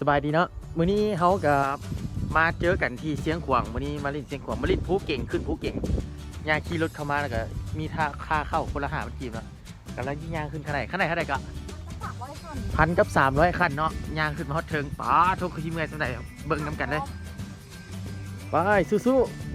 สบายดีเนาะมื้อนี้เขากับมาเจอกันที่เสียงขวางมื้อนี้มาลินเสียงขวางมาลินผู้เก่งขึ้นผู้เก่งยางขี่รถเข้ามาแล้วก็มีท่าค่าเข้าคนละหาพันกีบเนาะกำลังย่างขึ้นขนาดขนาดเท่าไหร่ก็สามร้อยคันพันกับสามร้อยคันเนาะย่างขึ้นมาฮอตเทิงป้าทุกทีมงานสำหรับเบิ่งน้ำกันเลยไปสู้ๆ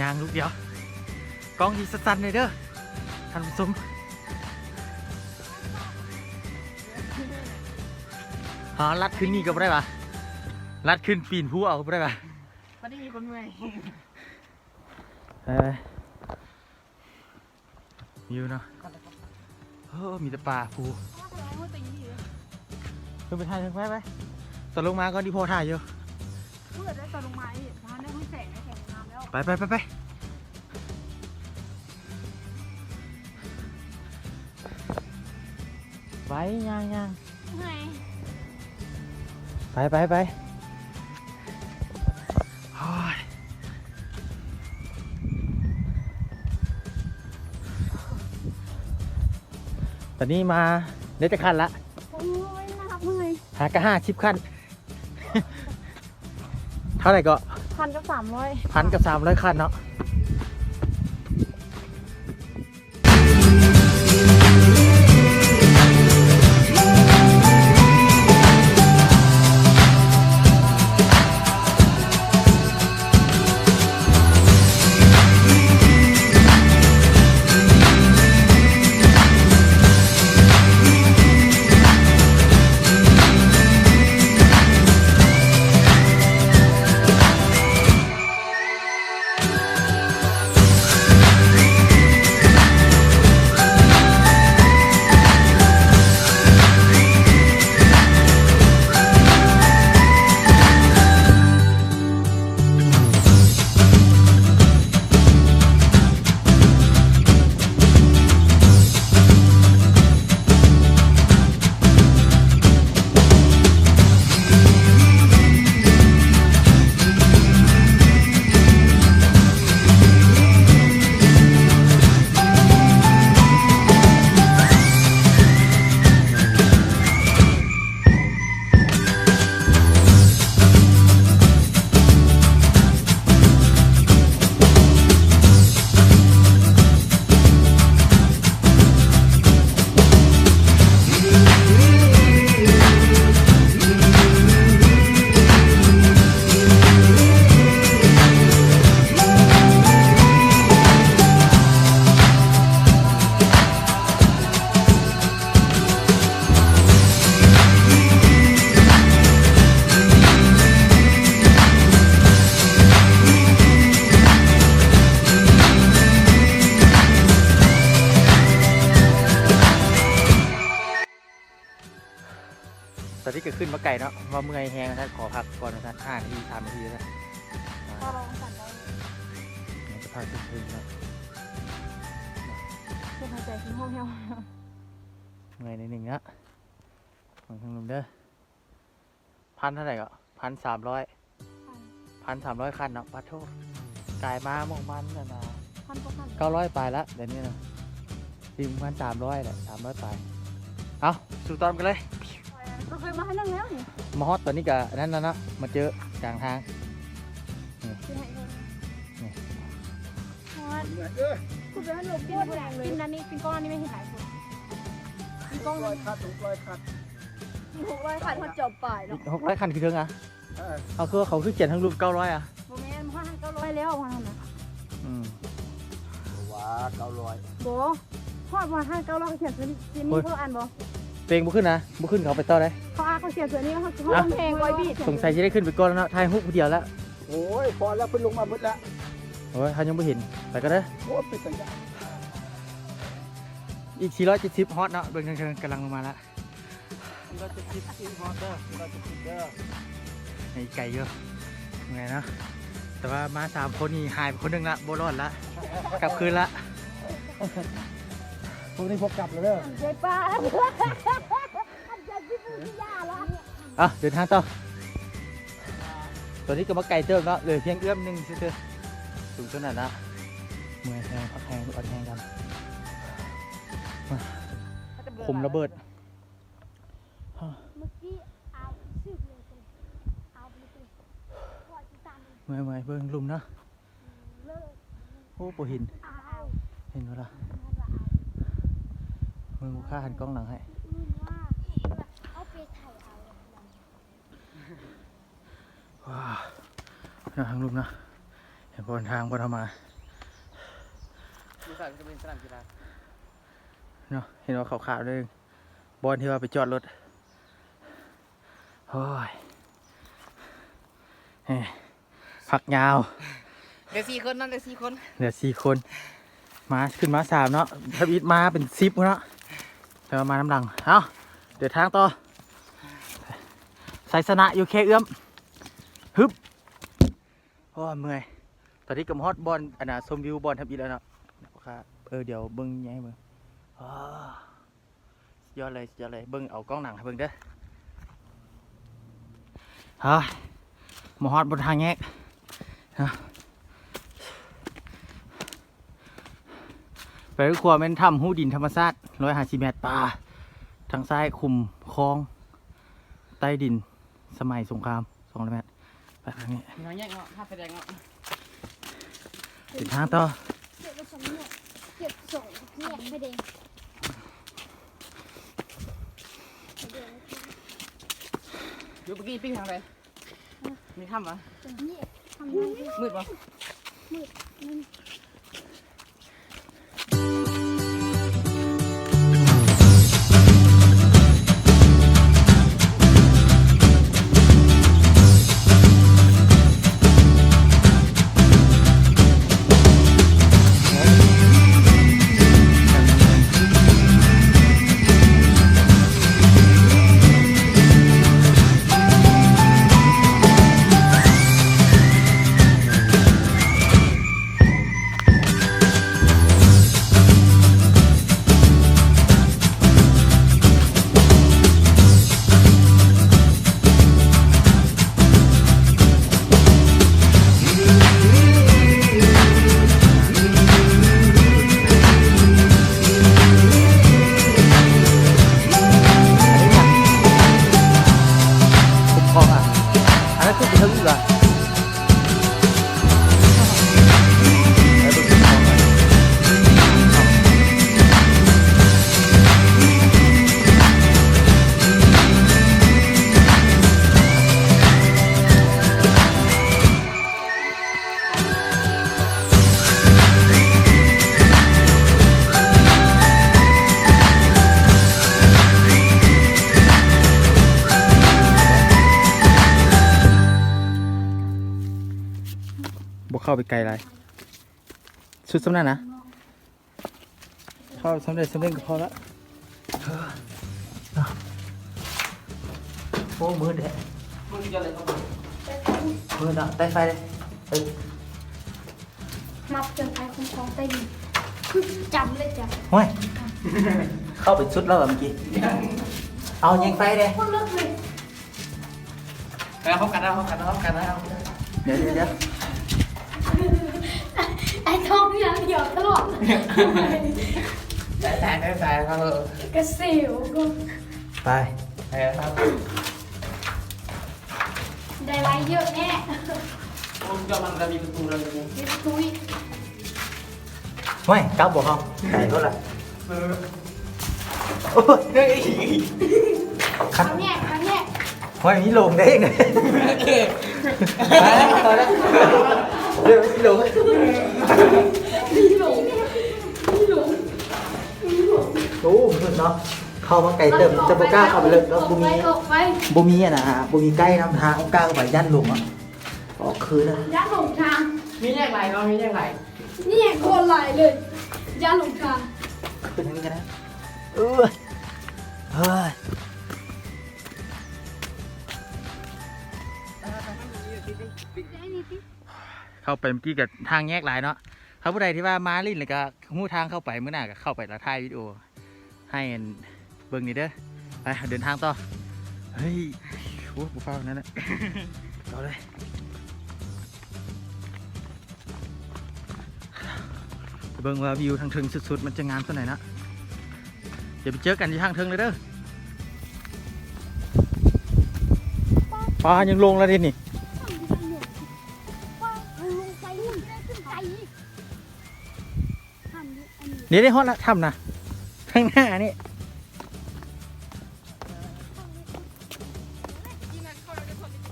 ย่างลูกเดียวกล้องทีสั้นๆเลยเด้อท่านผู้ชมหาลัดขึ้นนี่ก็บ่ได้ปะลัดขึ้นปีนผู้เอาก็บ่ได้ปะพอดีคนเมื่อยเออวิวเนาะเออมีแต่ป่าภูขึ้นไปถ่ายถึงไปไปตอนลงมาก็ดีพอถ่ายอยู่เพื่อได้ตอนลงมาอีกร้านได้ไม่แสง ได้แสงน้ำแล้วไปไปไปไปไปย่างย่างไงไปไปไปโอ้ยตอนนี้มาเดี๋ยวจะคันละโอ้ยนะครับเมื่อยหากะห้าชิปขั้นเท่าไหร่ก็ พันกับสามร้อยพันกับสามร้อยคันเนาะ ก็ขึ้นมาไก่เนาะมาเมื่อยแหงนะขอพักก่อนนะท่านห้านาทีสามนาทีแล้วพอลองสั่นได้เดี๋ยวจะพักขึ้นคืนแล้วเพื่อหายใจทิ้งห้องเหี่ยวเมื่อยในดหนึ่งนะของทางลุมเด้อพันเท่าไหร่ก็พันสามร้อยพันสามร้อยคันเนาะปัดโทษกายมาหมองมันนะนะพันก็พันเก้าร้อยปลายละเดี๋ยวนี้นะทีมพันสามร้อยแหละสามร้อยปลายเอาสู่ตอนกันเลย เราเคยมาให้นั่งแล้วนี่มาฮอตตอนนี้กับนั่นนะเนาะมาเจอกลางทางที่ให้เลยนี่คุณไปให้หลบกินแรงเลยกินนั้นนี่กินก้อนนี้ไม่เห็นหลายคนกินก้อนลอยคัดถูกลอยคัดกินหกร้อยขาดพอจบป่ายอีเนาะกหกร้อยคันคือเทิงอะเออเอาคือว่าเขาคือเขียนทั้งรูปเก้าร้อยอะโมเมนต์ห้าเก้าร้อยแล้วพันนะอืมว่าเก้าร้อยโบพ่อมาห้างเก้าร้อยเขาเขียนเสือนี่จีนี่เขาอ่านบ่ เพลงบุขึ้นนะบุขึ้นเขาไปต่อเลยเขาอ่านเขาเขียนเสือนี่เขาเขาเพลงไว้พี่สงสัยจะได้ขึ้นไปก่อนแล้วเนาะทายฮุกผู้เดียวแล้วโอ้ยพอแล้วเพิ่นลงมาหมดแล้วโอ้ยเขายังไม่เห็นไปก็ได้โอ้ปิดสัญญาณอีก470ฮอตเนาะเบิ่งเชิงๆกำลังลงมาแล้วเราจะคิดอินฮอเดอร์เราจะคิดเดอร์ไอ้ไก่เยอะไงเนาะแต่ว่ามาสามคนนี่หายไปคนหนึงละโบรอดละกลับคืนละ พวกนี้พวกกลับแล้วเด้อเจ๊ป้าอันจะพี่พูดที่ยาแล้วอะเดินทางต่อตัวนี้ก็มาไก่เติมเนาะเหลยเพียงเอื้อมหนึงเฉยๆสูงขนาดนะเมื่อยแทงพักแทงอัดแทงกันมาคุมระเบิดเมื่อกี้เอาชื่อเลยเอาไปเลยพ่อที่ตามเมื่อยเมื่อยเบิ่งลุมเนาะเลิกโอ้ปเห็นเอาเอาเห็นเวลาเมื องกูฆ่าหันกล้องหลังให้อื่นว่าเอาไปถ่ายเอาว้าวเนาะทางลุมเนาะเห็นบนทางบนทามามีสนามจะเป็นสนามกีฬาเนาะเห็นว่าขาวๆเลยบอลที่ว่าไปจอดรถโอ้ยเฮ้ยพักยาว เดี๋ยวสี่คนนั่นเดี๋ยวสี่คนเหลือสี่คน มาขึ้นมาสามเนาะทับอิดมาเป็นซิปเนาะ แต่ว่ามาน้ำหลัง เอาเดี๋ยวทางต่อไซสนะอยู่แค่เอื้อมฮึบโอ้ยเมื่อยตอนนี้กำฮอตบอลอันน่ะชมวิวบอลทับอิดแล้วเนาะครับเออเดี๋ยวเบิ้งยังไงเบิ้งอ้าสุดยอดเลยยอดเลยเบิ้งเอากล้องหนังให้เบิ้งเด้อเฮ้ยมาฮอตบนทางแยกนะ ไปครัวแม่นถ้ำหูดินธรรมชาติร้อยห้าสิบเมตรป่า ทางซ้ายคุมคลอง ใต้ดิน สมัยสงครามสองร้อยเมตรไปทางนี้น้อยแยกเนาะถ้าแสดงเนาะติดทางต่อเก็บไปส่งเนี่ยเก็บส่งเนี่ยไม่ได้อยู่เมื่อกี้ปิ้งทางไหนมีถ้ำปะเนี่ยทำงานมืดปะคุม ไปไกลไรชุดสำนักนะเข้าสำเร็จสำเร็จก็พอละโอ้มืดเลยมึงจะอะไรก็มืดอะได้ไฟเลยเออนับจนไอ้คุ้มครองใต้ดินจำเลยจ้ะห้วยเข้าไปชุดแล้วเหรอเมื่อกี้ เอายิงไฟเลยคนเลิกเลยแล้วเขากันแล้วเขากันแล้วเขากันแล้วเดี๋ยวเดี๋ยวเดี๋ยวไอ้ ทองอย่างเดียวตลอดสายสายสายครับกระสิวก็ไปเออครับได้ไรเยอะแน่ผมจะมันจะมีประตูเลยเดี๋ยวตุยห้วยกลับบอกเขาไก่ก็ละโอ้ยเฮ้ยคันครั้งแรกครั้งแรกห้วยมีลงได้ยังไงไปแล้ว ต่อแล้วเดี๋ยวมีลงมีหลงมีหลงมีหลงเนาะเข้ามาไกลเติมจะบ่กล้าเข้าไปเลยแล้วบ่มีบ่มีอะนะฮะบ่มีใกล้น้ำทางเอากล้าเข้าไปยันหลงอะออกคืนนะย่าหลงทางมีแยกไหลเรามีแยกไหลนี่โคนไหลเลยย่าหลงทางขึ้นทางนี้กันนะเออเฮ้ย เข้าไปเมื่อกี้กับทางแยกหลายเนาะเขาผู้ใดที่ว่ามาลิ้นเลยก็หูทางเข้าไปเมื่อหน้าก็เข้าไปล้วถ่ายวิดีโอ ให้เบิ่งนี่เด้อไปเดินทางต่อเฮ้ยโอ้กูเฝ้านั่นแหละเอเลยเบิ่งว่าวิวทางเทิงสุดๆ มันจะงามเท่าไหร่นะเดี๋ยวไปเจอกันที่ทางเทิงเลยเด้อปลายังลงแล้วดินี่ เดี๋ยวได้ฮอตละทำนะข้างหน้านี่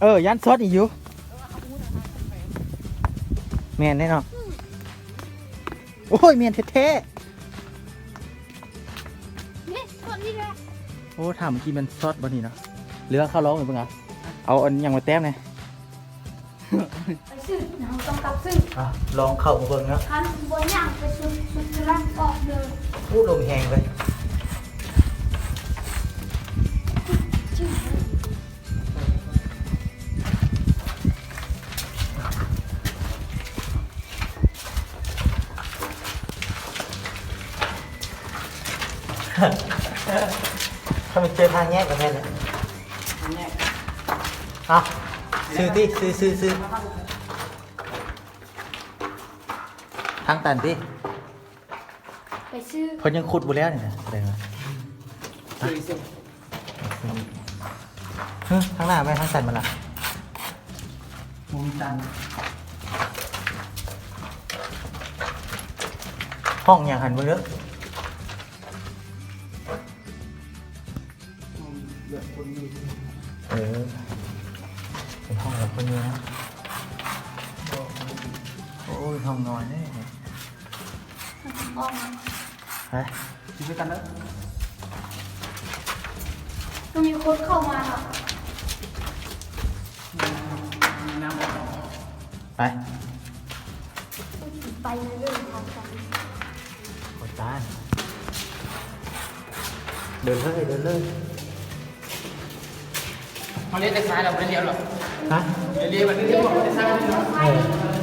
เออยันซอสอีกอยู่แมนแน่นอนโอ้ยแมนแท้นี่คนนี้แหละๆโอ้ถามเมื่อกี้มันซอสบ่นี่เนาะเหลือข้าวร้องเหมือนเพิ่งอะเอาอันยังมาแต้มเลย ไปซื้อเราต้องกลับซื้ออะลองเข้ามาเบิ่งเนาะคันบนย่างไปสุดสุดกำลังออกเลยพูดลมแหงเลยชื่อถ้ามันเจอทางแยกแบบนี้เลยแยกอะ ซื้อที่ซื้อซื้อซื้อทางตันที่ไปซื้อเพิ่นยังขุดบ่แล้วนี่นะแสดงว่าสี่สิบเฮ้ยทางหน้าไปทางตันมาละมุมตันห้องอย่างหันบ่เด้อมุ ไปอยู่ด้วยกันเนอะก็มีคนเข้ามาครับน้ำออกไปไปเลยเรื่องทางกันกดตานเดินเลยเดินเลยมันเลี้ยวแต่ซ้ายเราไม่เลี้ยวหรอกฮะเลี้ยวมันเลี้ยวบอกว่าจะซ้ายมันเลี้ยว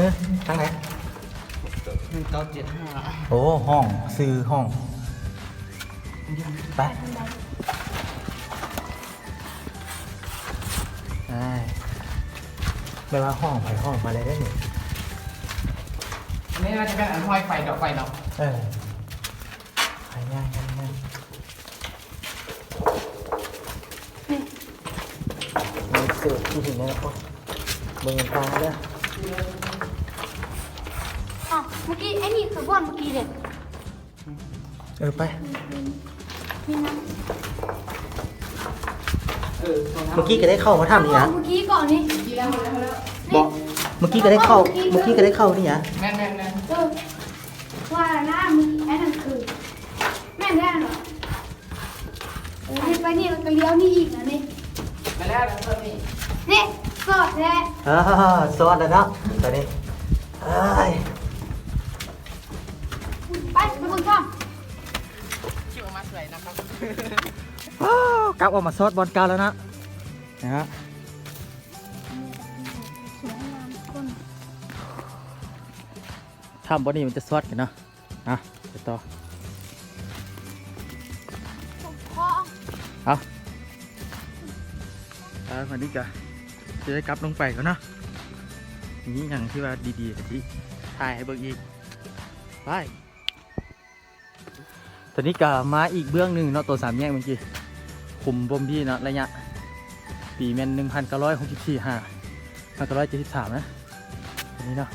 ฮ้ยทางไหนหนึ่งเก้าเจ็ดห้าโอ้ห้องซื้อห้องไปได้ไม่ว่าห้องไปห้องมาเลยได้หนิอันนี้น่าจะเป็นอันห้อยไฟดอกไฟเนาะเออไปง่ายง่ายง่ายมีเสือที่ถึงแล้วก็เบิ่งตาเด้ออ้าวเมื่อ กี้ไอ้นี่คือบอนเมื่อกี้เด็ดเออไป มีน้เออตรงนั้นเมื่อกี้ก็ได้เข้ามาำทำนี่นะเมื่อกี้ก่อนนี่กี่แล้วหมดแล้วหมดแล้วบอกเมื่อกี้ก็ได้เข้า เมื่อกี้ก็ได้เข้านี่นะแม่นแม่นแม่นเออว่าหน้ามึงไอ้นั่นคือแม่นแน่นเหรอเออนี่ไปนี่แล้วก็เลี้ยวนี่อีกนะนี่มาแล้วแล้วก็นี่นี่สอดแท้อ่าสวัสดีเนาะตอนนี้เอ้ย ไปไปคนข้ามคิวออกมาสวยนะครับว้าวกลับออกมาซอสบอลกาแล้วนะนะฮะสวยงามคนทำบอดี้มันจะซอสกันเนาะอะไปต่อคอเอาอ่าวันนี้ก็จะได้กลับลงไปแล้วเนาะนี่อย่างที่ว่าดีๆที่ถ่ายให้เบิ่งอีกไปต อนนี้ก็มาอีกเบื้องหนึ่งเนาะตัวสามแยกเมื่อกี้คุมบมพี่เนาะระยะปีเมนหนึ่งพันเก้าร้อยหกสิบสี่ห้าพันเก้าร้อยเจ็ดสิบสามนะอันนี้เนาะ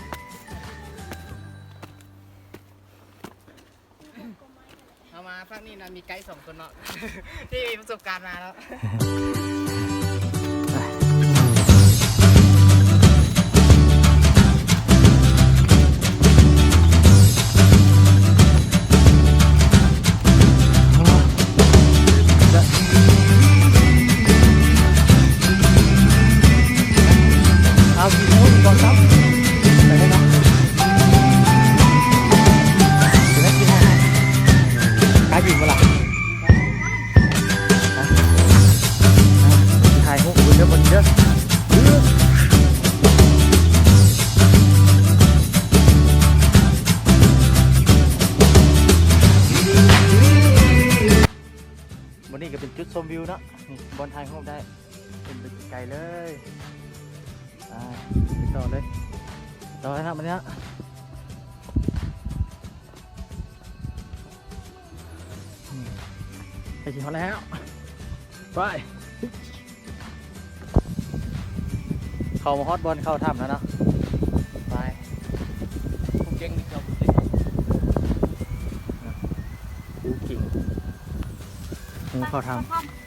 เอามาฝั่งนี้นะมีไกด์สองคนเนาะ ที่มีประสบการณ์มาแล้ว วนะมันเนี้ยอืมไปกินเขาแล้ว ไป เข้ามาฮอตบอลเข้าถ้ำแล้วเนาะ ไปผมเก่งนี่ครับดูกิ่งงูเข้าถ้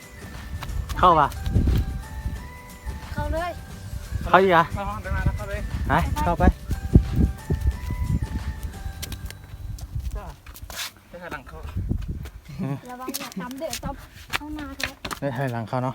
ำเข้าปะเข้าเลย เข้าอีกอะเข้าห้องเดินมาแล้วเข้าเลย ไปเข้าไป ได้ให้หลังเขาเนาะ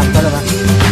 มี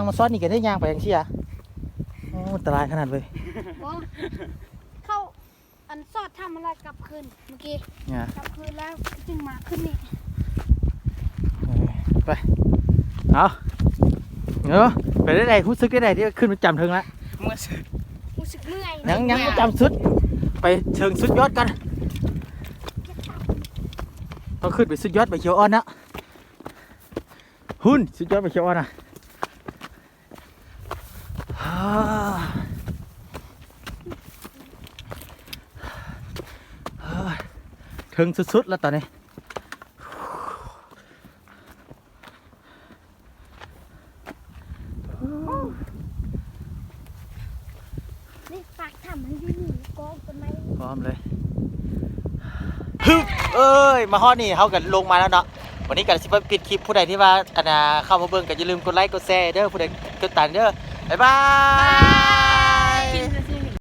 าเมื่อกี้ยางมาซอสนี่กันได้ยางไปยังเชี่ยโอ้อันตรายขนาดเลยเข้าอันซอดทำอะไรกลับคืนเมื่อกี้เนี่ยกลับคืนแล้วจึงมาขึ้นนี่ไปเอาเออไปได้ไดรู้สึกได้ไดที่ขึ้นมาจำเทิงล้วเมื่อสุดรู้สึกเมื่อยยังยังมาจำสุด ไปเชิงสุดยอดกันต้องขึ้นไปสุดยอดไปเขียวอ่อนนะหุ่นสุดยอดไปเขียวอ่อนนะฮ่าเฮ้ย ถึงสุด ๆ แล้วตอนนี้นี่ฝากทำให้ที่นี่กองต้นไม้พร้อมเลยฮึบเอ้ย มาฮอดนี่เขากันลงมาแล้วเนาะ วันนี้กันสิบปิดคลิปผู้ใดที่ว่าอันนาเข้ามาเบิ่งก็อย่าลืมกดไลค์กดแชร์เด้อผู้ใดกดตันเด้อ บ๊ายบาย